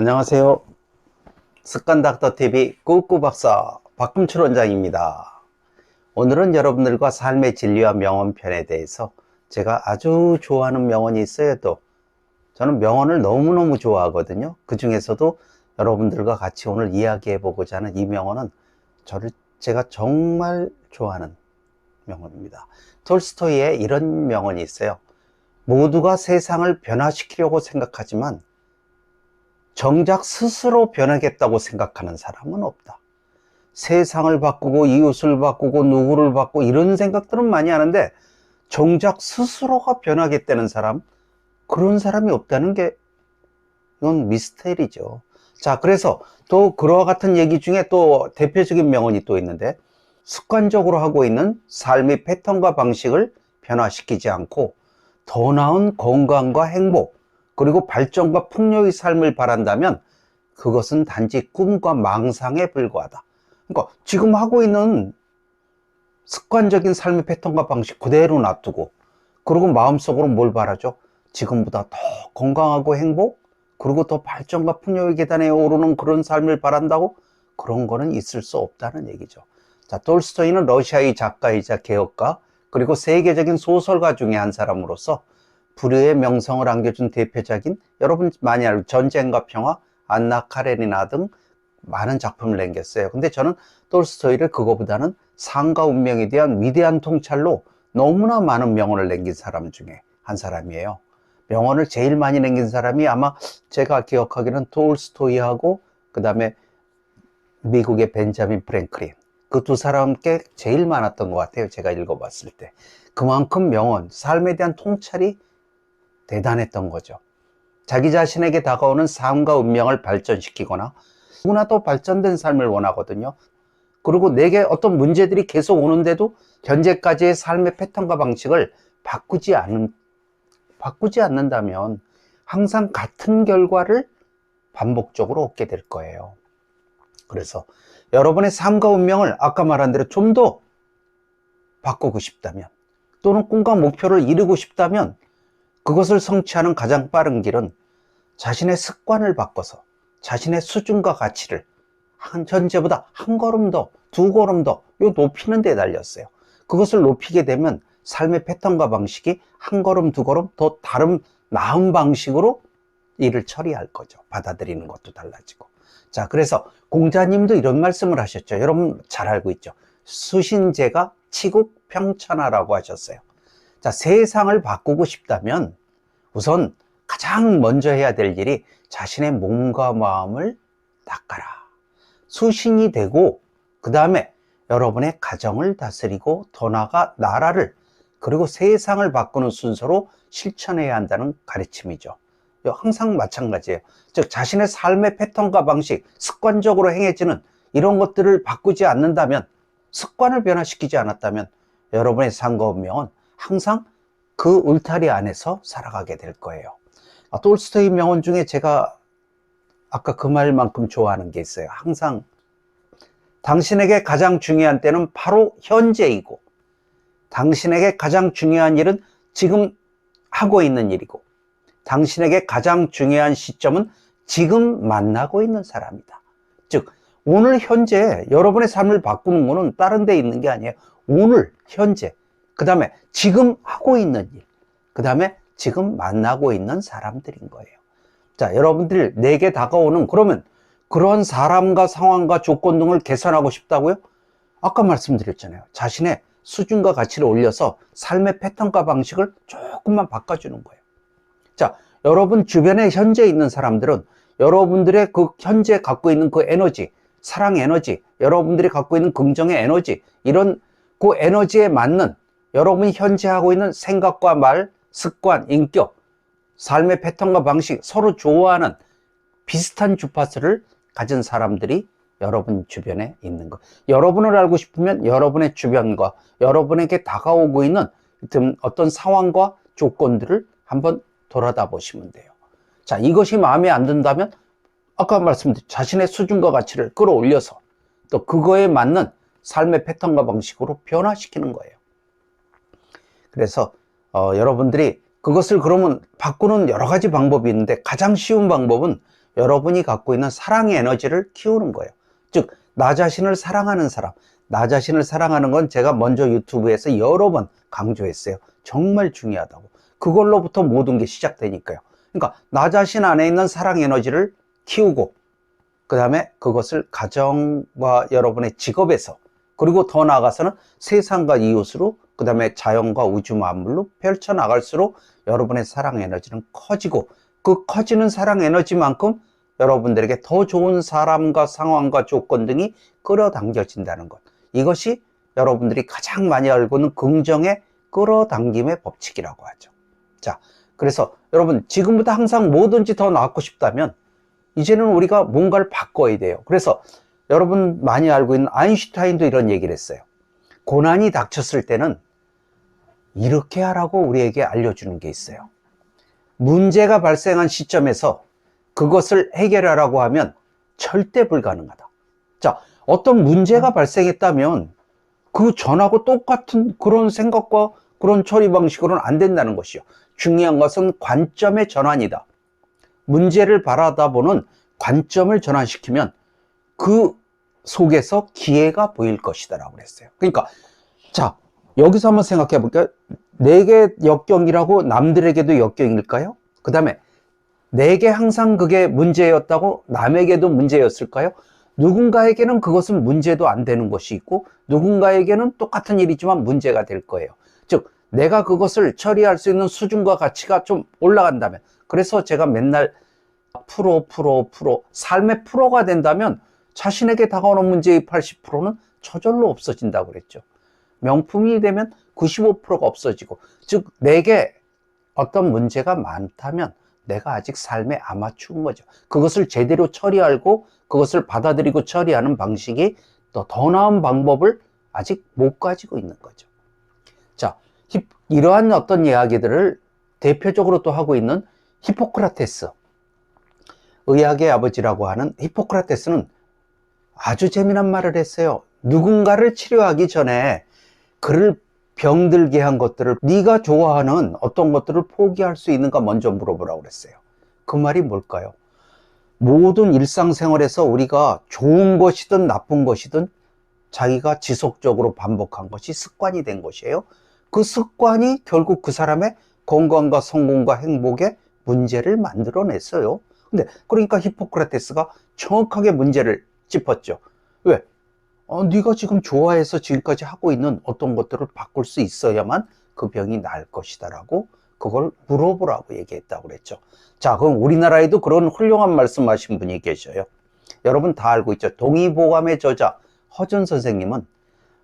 안녕하세요. 습관닥터TV 꾹꾹박사 박금철 원장입니다. 오늘은 여러분들과 삶의 진리와 명언 편에 대해서 제가 아주 좋아하는 명언이 있어요. 또 저는 명언을 너무너무 좋아하거든요. 그 중에서도 여러분들과 같이 오늘 이야기해 보고자 하는 이 명언은 저를 제가 정말 좋아하는 명언입니다. 톨스토이의 이런 명언이 있어요. 모두가 세상을 변화시키려고 생각하지만 정작 스스로 변하겠다고 생각하는 사람은 없다. 세상을 바꾸고 이웃을 바꾸고 누구를 바꾸고 이런 생각들은 많이 하는데 정작 스스로가 변하겠다는 사람 그런 사람이 없다는 게 이건 미스테리죠. 자, 그래서 또 그와 같은 얘기 중에 또 대표적인 명언이 또 있는데 습관적으로 하고 있는 삶의 패턴과 방식을 변화시키지 않고 더 나은 건강과 행복 그리고 발전과 풍요의 삶을 바란다면 그것은 단지 꿈과 망상에 불과하다. 그러니까 지금 하고 있는 습관적인 삶의 패턴과 방식 그대로 놔두고 그리고 마음속으로 뭘 바라죠? 지금보다 더 건강하고 행복 그리고 더 발전과 풍요의 계단에 오르는 그런 삶을 바란다고 그런 거는 있을 수 없다는 얘기죠. 자, 톨스토이는 러시아의 작가이자 개혁가 그리고 세계적인 소설가 중에 한 사람으로서 불의의 명성을 안겨준 대표작인 여러분 많이 알고 전쟁과 평화, 안나 카레니나 등 많은 작품을 남겼어요. 근데 저는 톨스토이를 그거보다는 상과 운명에 대한 위대한 통찰로 너무나 많은 명언을 남긴 사람 중에 한 사람이에요. 명언을 제일 많이 남긴 사람이 아마 제가 기억하기는 톨스토이하고 그 다음에 미국의 벤자민 프랭클린 그 두 사람께 제일 많았던 것 같아요. 제가 읽어봤을 때 그만큼 명언, 삶에 대한 통찰이 대단했던 거죠. 자기 자신에게 다가오는 삶과 운명을 발전시키거나 누구나 더 발전된 삶을 원하거든요. 그리고 내게 어떤 문제들이 계속 오는데도 현재까지의 삶의 패턴과 방식을 바꾸지 않는, 바꾸지 않는다면 항상 같은 결과를 반복적으로 얻게 될 거예요. 그래서 여러분의 삶과 운명을 아까 말한 대로 좀 더 바꾸고 싶다면 또는 꿈과 목표를 이루고 싶다면 그것을 성취하는 가장 빠른 길은 자신의 습관을 바꿔서 자신의 수준과 가치를 한 현재보다 한 걸음 더, 두 걸음 더 높이는 데 달렸어요. 그것을 높이게 되면 삶의 패턴과 방식이 한 걸음, 두 걸음 더 다른 나은 방식으로 일을 처리할 거죠. 받아들이는 것도 달라지고. 자, 그래서 공자님도 이런 말씀을 하셨죠. 여러분 잘 알고 있죠. 수신제가 치국 평천하라고 하셨어요. 자, 세상을 바꾸고 싶다면 우선 가장 먼저 해야 될 일이 자신의 몸과 마음을 닦아라. 수신이 되고, 그 다음에 여러분의 가정을 다스리고 더 나아가 나라를 그리고 세상을 바꾸는 순서로 실천해야 한다는 가르침이죠. 항상 마찬가지예요. 즉, 자신의 삶의 패턴과 방식, 습관적으로 행해지는 이런 것들을 바꾸지 않는다면, 습관을 변화시키지 않았다면, 여러분의 삶과 운명은 항상 그 울타리 안에서 살아가게 될 거예요. 아, 톨스토이 명언 중에 제가 아까 그 말만큼 좋아하는 게 있어요. 항상 당신에게 가장 중요한 때는 바로 현재이고 당신에게 가장 중요한 일은 지금 하고 있는 일이고 당신에게 가장 중요한 시점은 지금 만나고 있는 사람이다. 즉 오늘 현재 여러분의 삶을 바꾸는 것은 다른 데 있는 게 아니에요. 오늘 현재 그 다음에 지금 하고 있는 일, 그 다음에 지금 만나고 있는 사람들인 거예요. 자, 여러분들 내게 다가오는 그러면 그런 사람과 상황과 조건 등을 개선하고 싶다고요? 아까 말씀드렸잖아요. 자신의 수준과 가치를 올려서 삶의 패턴과 방식을 조금만 바꿔주는 거예요. 자, 여러분 주변에 현재 있는 사람들은 여러분들의 그 현재 갖고 있는 그 에너지, 사랑 에너지, 여러분들이 갖고 있는 긍정의 에너지, 이런 그 에너지에 맞는 여러분이 현재 하고 있는 생각과 말, 습관, 인격, 삶의 패턴과 방식, 서로 좋아하는 비슷한 주파수를 가진 사람들이 여러분 주변에 있는 것. 여러분을 알고 싶으면 여러분의 주변과 여러분에게 다가오고 있는 어떤 상황과 조건들을 한번 돌아다 보시면 돼요. 자, 이것이 마음에 안 든다면 아까 말씀드린 자신의 수준과 가치를 끌어올려서 또 그거에 맞는 삶의 패턴과 방식으로 변화시키는 거예요. 그래서 어, 여러분들이 그것을 그러면 바꾸는 여러 가지 방법이 있는데 가장 쉬운 방법은 여러분이 갖고 있는 사랑의 에너지를 키우는 거예요. 즉, 나 자신을 사랑하는 사람. 나 자신을 사랑하는 건 제가 먼저 유튜브에서 여러 번 강조했어요. 정말 중요하다고. 그걸로부터 모든 게 시작되니까요. 그러니까 나 자신 안에 있는 사랑 에너지를 키우고 그 다음에 그것을 가정과 여러분의 직업에서 그리고 더 나아가서는 세상과 이웃으로 그 다음에 자연과 우주 만물로 펼쳐나갈수록 여러분의 사랑 에너지는 커지고 그 커지는 사랑 에너지만큼 여러분들에게 더 좋은 사람과 상황과 조건 등이 끌어당겨진다는 것. 이것이 여러분들이 가장 많이 알고 있는 긍정의 끌어당김의 법칙이라고 하죠. 자, 그래서 여러분 지금부터 항상 뭐든지 더 나았고 싶다면 이제는 우리가 뭔가를 바꿔야 돼요. 그래서 여러분 많이 알고 있는 아인슈타인도 이런 얘기를 했어요. 고난이 닥쳤을 때는 이렇게 하라고 우리에게 알려주는 게 있어요. 문제가 발생한 시점에서 그것을 해결하라고 하면 절대 불가능하다. 자, 어떤 문제가 발생했다면 그 전하고 똑같은 그런 생각과 그런 처리 방식으로는 안 된다는 것이요. 중요한 것은 관점의 전환이다. 문제를 바라다보는 관점을 전환시키면 그 속에서 기회가 보일 것이다라고 그랬어요. 그러니까 자 여기서 한번 생각해 볼까요? 내게 역경이라고 남들에게도 역경일까요? 그 다음에 내게 항상 그게 문제였다고 남에게도 문제였을까요? 누군가에게는 그것은 문제도 안 되는 것이 있고 누군가에게는 똑같은 일이지만 문제가 될 거예요. 즉 내가 그것을 처리할 수 있는 수준과 가치가 좀 올라간다면 그래서 제가 맨날 프로 프로 프로 삶의 프로가 된다면 자신에게 다가오는 문제의 80%는 저절로 없어진다고 그랬죠. 명품이 되면 95%가 없어지고 즉 내게 어떤 문제가 많다면 내가 아직 삶에 아마추어인 거죠. 그것을 제대로 처리하고 그것을 받아들이고 처리하는 방식이 또 더 나은 방법을 아직 못 가지고 있는 거죠. 자, 이러한 어떤 이야기들을 대표적으로 또 하고 있는 히포크라테스. 의학의 아버지라고 하는 히포크라테스는 아주 재미난 말을 했어요. 누군가를 치료하기 전에 그를 병들게 한 것들을 네가 좋아하는 어떤 것들을 포기할 수 있는가 먼저 물어보라고 그랬어요. 그 말이 뭘까요? 모든 일상생활에서 우리가 좋은 것이든 나쁜 것이든 자기가 지속적으로 반복한 것이 습관이 된 것이에요. 그 습관이 결국 그 사람의 건강과 성공과 행복에 문제를 만들어냈어요. 근데 그러니까 히포크라테스가 정확하게 문제를 짚었죠. 왜? 어, 네가 지금 좋아해서 지금까지 하고 있는 어떤 것들을 바꿀 수 있어야만 그 병이 나을 것이다라고 그걸 물어보라고 얘기했다고 그랬죠. 자, 그럼 우리나라에도 그런 훌륭한 말씀하신 분이 계셔요. 여러분 다 알고 있죠. 동의보감의 저자 허준 선생님은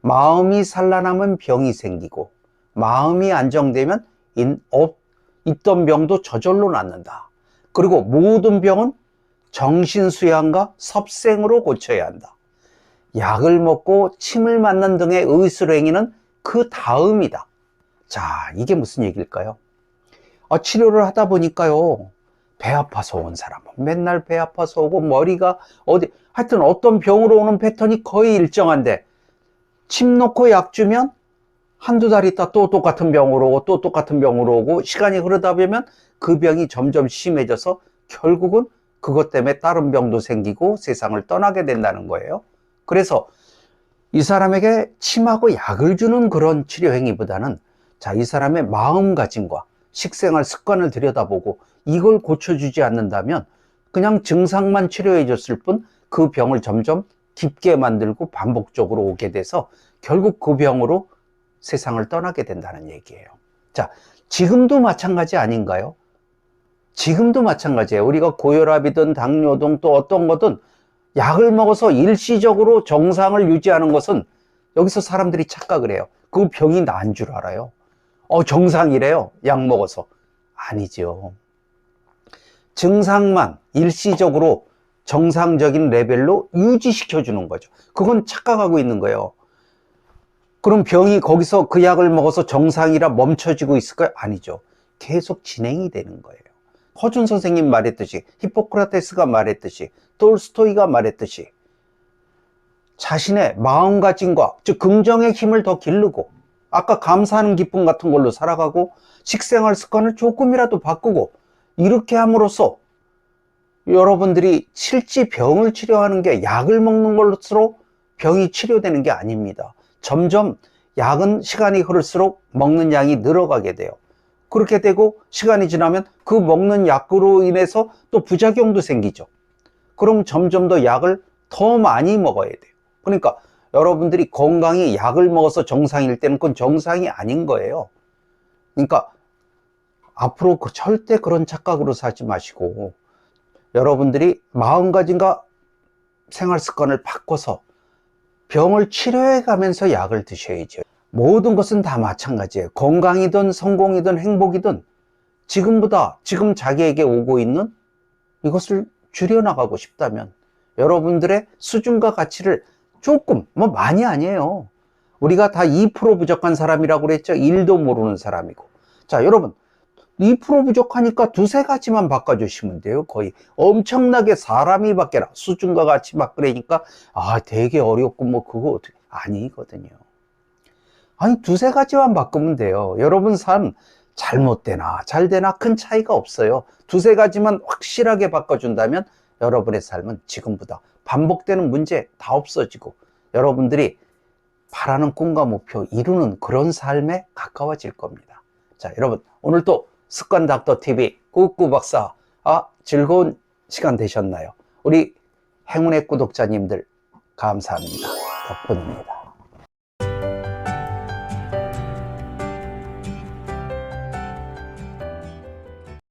마음이 산란하면 병이 생기고 마음이 안정되면 인, 어, 있던 병도 저절로 낫는다. 그리고 모든 병은 정신수양과 섭생으로 고쳐야 한다. 약을 먹고 침을 맞는 등의 의술 행위는 그 다음이다. 자, 이게 무슨 얘기일까요? 아, 치료를 하다 보니까요. 배 아파서 온 사람은 맨날 배 아파서 오고 머리가 어디 하여튼 어떤 병으로 오는 패턴이 거의 일정한데 침 놓고 약 주면 한두 달 있다 또 똑같은 병으로 오고 또 똑같은 병으로 오고 시간이 흐르다 보면 그 병이 점점 심해져서 결국은 그것 때문에 다른 병도 생기고 세상을 떠나게 된다는 거예요. 그래서 이 사람에게 침하고 약을 주는 그런 치료 행위보다는 자, 이 사람의 마음가짐과 식생활 습관을 들여다보고 이걸 고쳐주지 않는다면 그냥 증상만 치료해 줬을 뿐 그 병을 점점 깊게 만들고 반복적으로 오게 돼서 결국 그 병으로 세상을 떠나게 된다는 얘기예요. 자, 지금도 마찬가지 아닌가요? 지금도 마찬가지예요. 우리가 고혈압이든 당뇨든 또 어떤 거든 약을 먹어서 일시적으로 정상을 유지하는 것은 여기서 사람들이 착각을 해요. 그 병이 나은 줄 알아요. 어, 정상이래요. 약 먹어서. 아니죠. 증상만 일시적으로 정상적인 레벨로 유지시켜 주는 거죠. 그건 착각하고 있는 거예요. 그럼 병이 거기서 그 약을 먹어서 정상이라 멈춰지고 있을까요? 아니죠. 계속 진행이 되는 거예요. 허준 선생님 말했듯이, 히포크라테스가 말했듯이, 톨스토이가 말했듯이, 자신의 마음가짐과, 즉, 긍정의 힘을 더 기르고, 아까 감사하는 기쁨 같은 걸로 살아가고, 식생활 습관을 조금이라도 바꾸고, 이렇게 함으로써 여러분들이 실제 병을 치료하는 게 약을 먹는 걸로 병이 치료되는 게 아닙니다. 점점 약은 시간이 흐를수록 먹는 양이 늘어가게 돼요. 그렇게 되고 시간이 지나면 그 먹는 약으로 인해서 또 부작용도 생기죠. 그럼 점점 더 약을 더 많이 먹어야 돼요. 그러니까 여러분들이 건강히 약을 먹어서 정상일 때는 그건 정상이 아닌 거예요. 그러니까 앞으로 그 절대 그런 착각으로 살지 마시고 여러분들이 마음가짐과 생활 습관을 바꿔서 병을 치료해 가면서 약을 드셔야죠. 모든 것은 다 마찬가지예요. 건강이든 성공이든 행복이든 지금보다 지금 자기에게 오고 있는 이것을 줄여나가고 싶다면 여러분들의 수준과 가치를 조금, 뭐 많이 아니에요. 우리가 다 2% 부족한 사람이라고 그랬죠. 1도 모르는 사람이고. 자, 여러분. 2% 부족하니까 두세 가지만 바꿔주시면 돼요. 거의 엄청나게 사람이 바뀌라. 수준과 가치 바꾸라니까 아, 되게 어렵고 뭐 그거 어떻게 아니거든요. 아니 두세 가지만 바꾸면 돼요. 여러분 삶 잘못되나 잘되나 큰 차이가 없어요. 두세 가지만 확실하게 바꿔준다면 여러분의 삶은 지금보다 반복되는 문제 다 없어지고 여러분들이 바라는 꿈과 목표 이루는 그런 삶에 가까워질 겁니다. 자, 여러분 오늘 또 습관 닥터 TV 꾸꾸 박사 아 즐거운 시간 되셨나요? 우리 행운의 구독자님들 감사합니다. 덕분입니다.